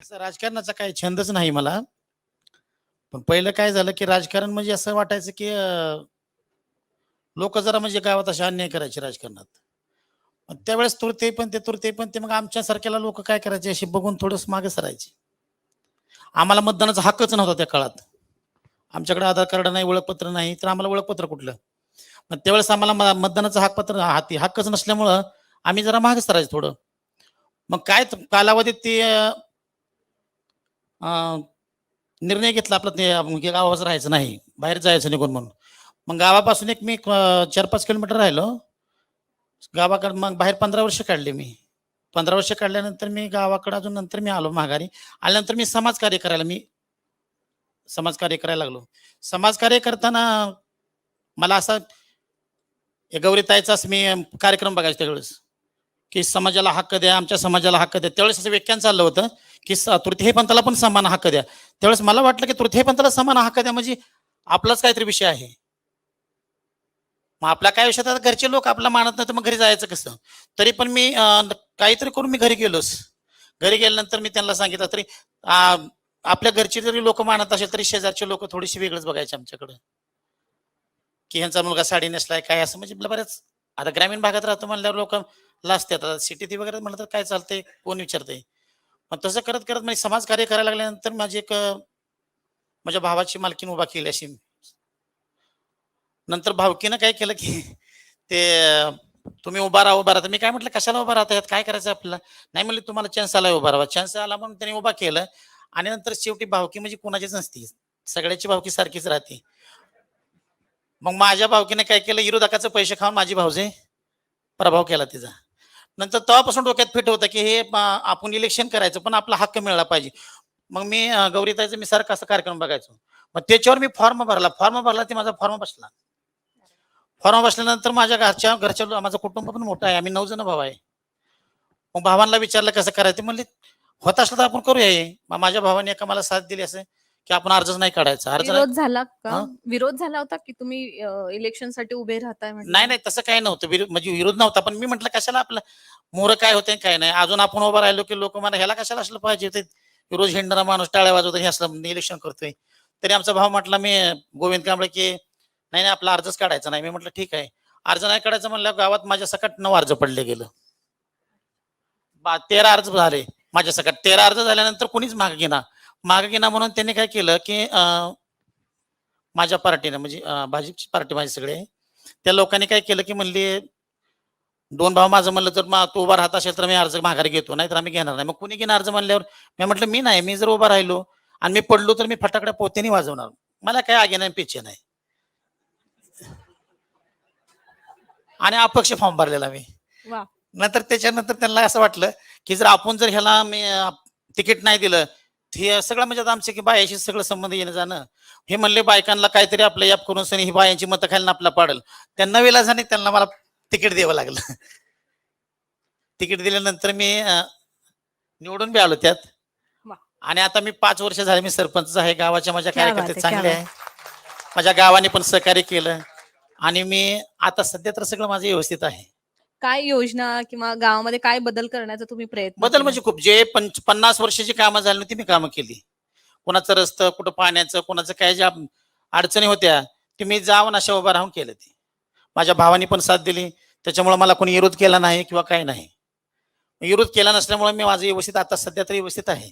राजकारणाचा काही छंदच नाही मला. पण पहिलं काय झालं की राजकारण म्हणजे असं वाटायचं की लोक जरा म्हणजे गावात असे अन्याय करायचे राजकारणात. मग त्यावेळेस तुरते पण ते तुरते पण ते मग आमच्यासारख्याला लोक काय करायचे असे बघून थोडस मागे सरायचे. आम्हाला मतदानाचा हक्कच नव्हता त्या काळात. आमच्याकडे आधार कार्ड नाही ओळखपत्र नाही तर आम्हाला ओळखपत्र कुठलं? मग त्यावेळेस आम्हाला म- मतदानाचं हकपत्र हाती हक्कच नसल्यामुळं आम्ही जरा मागे सरायचं थोडं. मग काय कालावधीत ते निर्णय घेतला आपला ते म्हणजे राहायचं नाही बाहेर जायचं निघून म्हणून. मग गावापासून एक मी चार पाच किलोमीटर राहिलो. गावाकडे मग बाहेर पंधरा वर्ष काढले मी. पंधरा वर्ष काढल्यानंतर मी गावाकडे अजून नंतर मी आलो माघारी. आल्यानंतर मी समाजकार्य करायला मी समाजकार्य करायला लागलो. समाजकार्य करताना मला असा हे गौरीताईचाच मी कार्यक्रम बघायचो त्यावेळेस की समाजाला हक्क द्या आमच्या समाजाला हक्क द्या. त्यावेळेस असं व्याख्यान चाललं होतं की स- तृतीय पंथाला पण समान हक्क द्या. त्यावेळेस मला वाटलं की तृतीय पंथाला समान हक्क द्या म्हणजे आपलाच काहीतरी विषय आहे. मग आपला काय विषय आता घरचे लोक आपला मानत नाही तर मग घरी जायचं कसं? तरी पण मी काहीतरी करून मी घरी गेलोच. घरी गेल्यानंतर मी त्यांना सांगितलं तरी आपल्या घरचे जरी लोक मानत असेल तरी शेजारचे लोक थोडीशी वेगळंच बघायचे आमच्याकडं. की ह्यांचा मुलगा साडी नेसलाय काय असं म्हणजे बऱ्याच आता ग्रामीण भागात राहतो म्हणल्यावर लोक लाजतात. आता सिटीत वगैरे म्हणलं तर काय चालतंय? कोण विचारतंय? मग तसं करत करत म्हणजे समाजकार्य करायला लागल्यानंतर माझी एक माझ्या भावाची मालकीन उभा केली अशी. नंतर भावकीनं काय केलं की ते तुम्ही उभा राहा उभा राहा. मी काय म्हटलं कशाला उभा राहता यात काय करायचं आपल्याला? नाही म्हणलं तुम्हाला चान्स आला उभा राहा चान्स आला म्हणून त्यांनी उभा केलं. आणि नंतर शेवटी भावकी म्हणजे कोणाचीच नसती. सगळ्याची भावकी सारखीच राहते. मग माझ्या भावकीने काय केलं? विरोधकाचे पैसे खाऊन माझी भावजे प्रभाव केला तिचा. नंतर तेव्हापासून डोक्यात फिट होतं की हे आपण इलेक्शन करायचं पण आपला हक्क मिळाला पाहिजे. मग मी गौरीताईचं मी सारखं असं कार्यक्रम बघायचो. मग त्याच्यावर मी फॉर्म भरला. फॉर्म भरला ते माझा फॉर्म बसला. फॉर्म बसल्यानंतर माझ्या घरच्या घरच्या माझं कुटुंब पण मोठं आहे. आम्ही नऊ जण भाऊ आहे. मग भावांना विचारलं कसं करायचं? ते म्हणले होत असलं तर आपण करूया हे. मग माझ्या भावाने एका मला साथ दिली असं. की आपण अर्जच नाही काढायचा. अर्ज विरोध झाला का? हा? विरोध झाला होता की तुम्ही इलेक्शनसाठी उभे राहताय म्हटलं? नाही नाही तसं काही नव्हतं. विरो- म्हणजे विरोध नव्हता. पण मी म्हटलं कशाला आपलं मोर काय होते काय नाही? अजून आपण उभं राहिलो की लोक मला ह्याला कशाला असलं पाहिजे? ते रोज हिंडणारा माणूस टाळ्या वाजवतो हे असलं इलेक्शन करतोय. तरी आमचा भाव म्हटला मी गोविंद कांबळे की नाही नाही आपला अर्जच काढायचा नाही. मी म्हटलं ठीक आहे. अर्ज नाही काढायचं म्हणलं गावात माझ्या सकट नऊ अर्ज पडले गेलं. बा तेरा अर्ज झाले माझ्या सकट. तेरा अर्ज झाल्यानंतर कोणीच मागे घेणार. मागे घेणार म्हणून त्यांनी काय केलं की माझ्या पार्टीनं म्हणजे भाजपची पार्टी माझी सगळे त्या लोकांनी काय केलं की म्हणले दोन भाव माझं म्हणलं तर मग तू उभा राहत असेल तर मी अर्ज माघारी घेतो नाही तर आम्ही घेणार नाही. मग कुणी घेणार अर्ज म्हणल्यावर मी म्हटलं मी नाही मी जर उभा राहिलो आणि मी पडलो तर मी फटाकड्या पोत्याने वाजवणार. मला काय आगे नाही पिच्छे नाही. आणि अपक्ष फॉर्म भरलेला मी. नंतर त्याच्यानंतर त्यांना असं वाटलं की जर आपण जर ह्याला मी तिकीट नाही दिलं हे सगळं म्हणजे आता आमचे की बायाशी सगळं संबंध येणं जाणं. हे म्हणले बायकांना काहीतरी आपलं याप करून सनी ही बायांची मतं खायला आपला पाडल. त्यांना विलासाने त्यांना मला तिकीट द्यावं लागलं. तिकीट दिल्यानंतर मी निवडून बी आलो त्यात. आणि आता मी पाच वर्ष झाले मी सरपंच आहे गावाच्या माझ्या कार्यकर्ते चांगले आहे. माझ्या गावाने पण सहकार्य केलं. आणि मी आता सध्या तर सगळं माझं व्यवस्थित आहे. काय योजना किंवा गावामध्ये काय बदल करण्याचा तुम्ही प्रयत्न बदल? म्हणजे खूप. जे पंच पन्नास वर्षाची कामं झाली नव्हती मी कामं केली. कोणाचं रस्तं कुठं पाण्याचं कोणाचं काय ज्या अडचणी होत्या ते मी जाऊन अशा उभा राहून केलं ते. माझ्या भावानी पण साथ दिली. त्याच्यामुळे मला कोणी विरोध केला नाही किंवा काही नाही. विरोध केला नसल्यामुळे मी माझं व्यवस्थित आता सध्या तरी व्यवस्थित आहे.